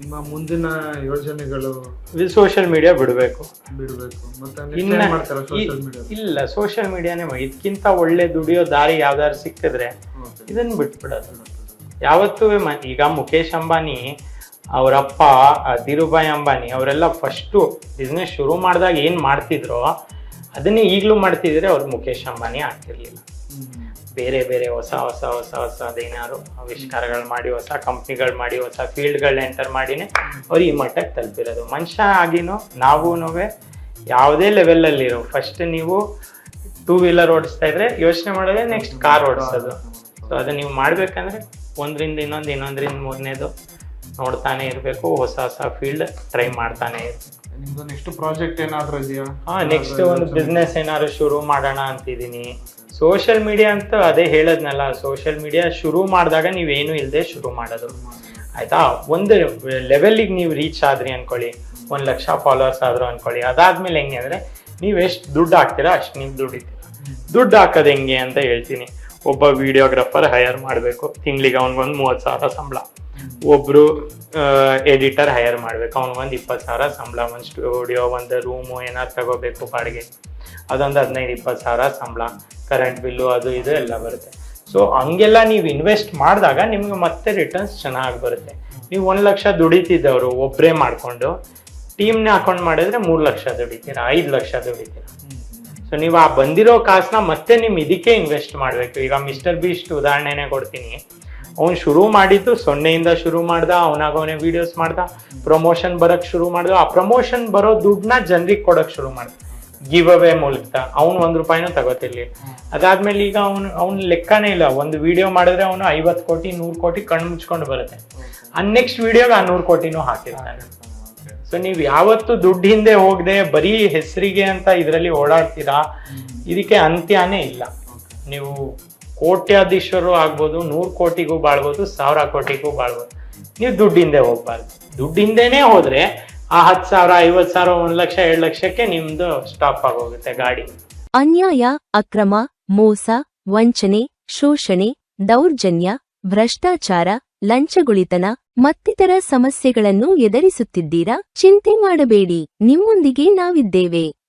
ನಿಮ್ಮ ಮುಂದಿನ ಯೋಜನೆಗಳು ಸೋಷಿಯಲ್ ಮೀಡಿಯಾ ಬಿಡಬೇಕು. ಬಿಡಬೇಕು. ಮತ್ತೆ ಇನ್ನ ಇಲ್ಲ ಸೋಷಿಯಲ್ ಮೀಡಿಯಾನೇ ಇದಕ್ಕಿಂತ ಒಳ್ಳೆ ದುಡಿಯೋ ದಾರಿ ಯಾವ್ದಾದ್ರು ಸಿಕ್ಕಿದ್ರೆ ಇದನ್ನ ಬಿಟ್ಬಿಡೋದು. ಯಾವತ್ತೂ ಈಗ ಮುಖೇಶ್ ಅಂಬಾನಿ ಅವರಪ್ಪ ಧೀರುಭಾಯಿ ಅಂಬಾನಿ ಅವರೆಲ್ಲ ಫಸ್ಟು ಬಿಸ್ನೆಸ್ ಶುರು ಮಾಡಿದಾಗ ಏನು ಮಾಡ್ತಿದ್ರೋ ಅದನ್ನೇ ಈಗಲೂ ಮಾಡ್ತಿದ್ರೆ ಅವ್ರು ಮುಖೇಶ್ ಅಂಬಾನಿ ಆಗ್ತಿರ್ಲಿಲ್ಲ. ಬೇರೆ ಬೇರೆ ಹೊಸ ಹೊಸ ಹೊಸ ಹೊಸದೇನಾದ್ರು ಆವಿಷ್ಕಾರಗಳು ಮಾಡಿ, ಹೊಸ ಕಂಪ್ನಿಗಳು ಮಾಡಿ, ಹೊಸ ಫೀಲ್ಡ್ಗಳು ಎಂಟರ್ ಮಾಡಿನೇ ಅವ್ರು ಈ ಮಟ್ಟಕ್ಕೆ ತಲುಪಿರೋದು. ಮನುಷ್ಯ ಆಗಿನೂ ನಾವೂ ಯಾವುದೇ ಲೆವೆಲಲ್ಲಿರೋ ಫಸ್ಟ್ ನೀವು ಟೂ ವೀಲರ್ ಓಡಿಸ್ತಾ ಇದ್ರೆ ಯೋಚನೆ ಮಾಡೋದೇ ನೆಕ್ಸ್ಟ್ ಕಾರ್ ಓಡಿಸೋದು. ಸೊ ಅದು ನೀವು ಮಾಡ್ಬೇಕಂದ್ರೆ ಒಂದರಿಂದ ಇನ್ನೊಂದು, ಇನ್ನೊಂದರಿಂದ ಮೂರನೇದು ನೋಡ್ತಾನೆ ಇರಬೇಕು ಹೊಸ ಹೊಸ ಫೀಲ್ಡ್ ಟ್ರೈ ಮಾಡ್ತಾನೆ ಇರ್ಬೇಕು. ನಿಮ್ದು ನೆಕ್ಸ್ಟ್ ಪ್ರಾಜೆಕ್ಟ್ ಏನಾದ್ರು ಇದೆಯಾ? ಹಾ ನೆಕ್ಸ್ಟ್ ಒಂದು ಬಿಸ್ನೆಸ್ ಏನಾದ್ರು ಶುರು ಮಾಡೋಣ ಅಂತಿದ್ದೀನಿ. ಸೋಷಿಯಲ್ ಮೀಡಿಯಾ ಅಂತ ಅದೇ ಹೇಳದ್ನಲ್ಲ ಸೋಷಿಯಲ್ ಮೀಡಿಯಾ ಶುರು ಮಾಡಿದಾಗ ನೀವೇನು ಇಲ್ಲದೆ ಶುರು ಮಾಡೋದು. ಆಯ್ತಾ? ಒಂದು ಲೆವೆಲಿಗೆ ನೀವು ರೀಚ್ ಆದ್ರಿ ಅನ್ಕೊಳ್ಳಿ. ಒಂದು ಲಕ್ಷ ಫಾಲೋವರ್ಸ್ ಆದ್ರು ಅನ್ಕೊಳ್ಳಿ. ಅದಾದ್ಮೇಲೆ ಹೆಂಗೆ ಅಂದರೆ ನೀವು ಎಷ್ಟು ದುಡ್ಡು ಹಾಕ್ತೀರಾ ಅಷ್ಟು ನೀವು ದುಡಿತೀರಾ ದುಡ್ಡು ಹಾಕೋದು ಹೆಂಗೆ ಅಂತ ಹೇಳ್ತೀನಿ. ಒಬ್ಬ ವಿಡಿಯೋಗ್ರಾಫರ್ ಹೈಯರ್ ಮಾಡಬೇಕು. ತಿಂಗಳಿಗೆ ಅವ್ನಿಗೊಂದು ಮೂವತ್ತು ಸಾವಿರ ಸಂಬಳ. ಒಬ್ಬರು ಎಡಿಟರ್ ಹೈಯರ್ ಮಾಡ್ಬೇಕು. ಅವ್ನಿಗೊಂದು ಇಪ್ಪತ್ತು ಸಾವಿರ ಸಂಬಳ. ಒಂದು ಸ್ಟುಡಿಯೋ ಒಂದು ರೂಮು ಏನಾದ್ರು ತಗೋಬೇಕು ಬಾಡಿಗೆ. ಅದೊಂದು ಹದಿನೈದು, ಇಪ್ಪತ್ತು ಸಾವಿರ ಸಂಬಳ. ಕರೆಂಟ್ ಬಿಲ್ಲು ಅದು ಇದು ಎಲ್ಲ ಬರುತ್ತೆ. ಸೊ ಹಂಗೆಲ್ಲ ನೀವು ಇನ್ವೆಸ್ಟ್ ಮಾಡಿದಾಗ ನಿಮ್ಗೆ ಮತ್ತೆ ರಿಟರ್ನ್ಸ್ ಚೆನ್ನಾಗಿ ಬರುತ್ತೆ. ನೀವು ಒಂದು ಲಕ್ಷ ದುಡಿತಿದ್ದವರು ಒಬ್ಬರೇ ಮಾಡಿಕೊಂಡು ಟೀಮ್ನ ಹಾಕೊಂಡು ಮಾಡಿದ್ರೆ ಮೂರು ಲಕ್ಷ ದುಡಿತೀರಾ, ಐದು ಲಕ್ಷ ದುಡಿತೀರಾ. ಸೊ ನೀವು ಆ ಬಂದಿರೋ ಕಾಸ್ನ ಮತ್ತೆ ನಿಮ್ ಇದಕ್ಕೆ ಇನ್ವೆಸ್ಟ್ ಮಾಡಬೇಕು. ಈಗ ಮಿಸ್ಟರ್ ಬೀಸ್ಟ್ ಉದಾಹರಣೆನೆ ಕೊಡ್ತೀನಿ. ಅವ್ನು ಶುರು ಮಾಡಿದ್ದು ಸೊನ್ನೆಯಿಂದ ಶುರು ಮಾಡ್ದ, ಅವನಾಗ ಅವನೇ ವಿಡಿಯೋಸ್ ಮಾಡ್ದ ಪ್ರಮೋಷನ್ ಬರಕ್ ಶುರು ಮಾಡ್ದ. ಆ ಪ್ರಮೋಷನ್ ಬರೋ ದುಡ್ಡನ್ನ ಜನರಿಗೆ ಕೊಡಕ್ ಶುರು ಮಾಡ್ದ. ಗಿವ್ ಅವೇ ಮೂಲಕ. ಅವ್ನು ಒಂದ್ ರೂಪಾಯಿನೂ ತಗೋತಿರ್ಲಿ ಅದಾದ್ಮೇಲೆ ಈಗ ಅವ್ನು, ಅವ್ನ ಲೆಕ್ಕನೇ ಇಲ್ಲ. ಒಂದು ವಿಡಿಯೋ ಮಾಡಿದ್ರೆ ಅವನು ಐವತ್ತು ಕೋಟಿ, ನೂರು ಕೋಟಿ ಕಣ್ಣು ಮುಚ್ಕೊಂಡು ಬರುತ್ತೆ. ಆ ನೆಕ್ಸ್ಟ್ ವಿಡಿಯೋಗೆ ಆ ನೂರು ಕೋಟಿನೂ ಹಾಕಿರ್ತಾನೆ. ಸೊ ನೀವು ಯಾವತ್ತು ದುಡ್ಡು ಹಿಂದೆ ಹೋಗದೆ ಬರೀ ಹೆಸರಿಗೆ ಅಂತ ಇದರಲ್ಲಿ ಓಡಾಡ್ತೀರಾ? ಇದಕ್ಕೆ ಅಂತ್ಯನೇ ಇಲ್ಲ. ನೀವು ಕೋಟ್ಯಾಧೀಶರು ಆಗ್ಬೋದು ನೂರು ಕೋಟಿಗೂ ಬಾಳ್ಬೋದು ಸಾವಿರ ಕೋಟಿಗೂ ಬಾಳ್ಬೋದು. ನೀವು ದುಡ್ಡು ಹಿಂದೆ ಹೋಗ್ಬಾರ್ದು. ದುಡ್ಡು ಹಿಂದೆನೇ ಹೋದ್ರೆ ಆ ಹತ್ತು ಸಾವಿರ ಐವತ್ತು ಸಾವಿರ ಒಂದು ಲಕ್ಷ ಎರಡು ಲಕ್ಷಕ್ಕೆ ನಿಮ್ದು ಸ್ಟಾಪ್ ಆಗೋಗುತ್ತೆ ಗಾಡಿ. ಅನ್ಯಾಯ ಅಕ್ರಮ ಮೋಸ ವಂಚನೆ ಶೋಷಣೆ ದೌರ್ಜನ್ಯ ಭ್ರಷ್ಟಾಚಾರ ಲಂಚಗುಳಿತನ ಮತ್ತಿತರ ಸಮಸ್ಯೆಗಳನ್ನು ಎದುರಿಸುತ್ತಿದ್ದೀರಾ? ಚಿಂತೆ ಮಾಡಬೇಡಿ ನಿಮ್ಮೊಂದಿಗೆ ನಾವಿದ್ದೇವೆ.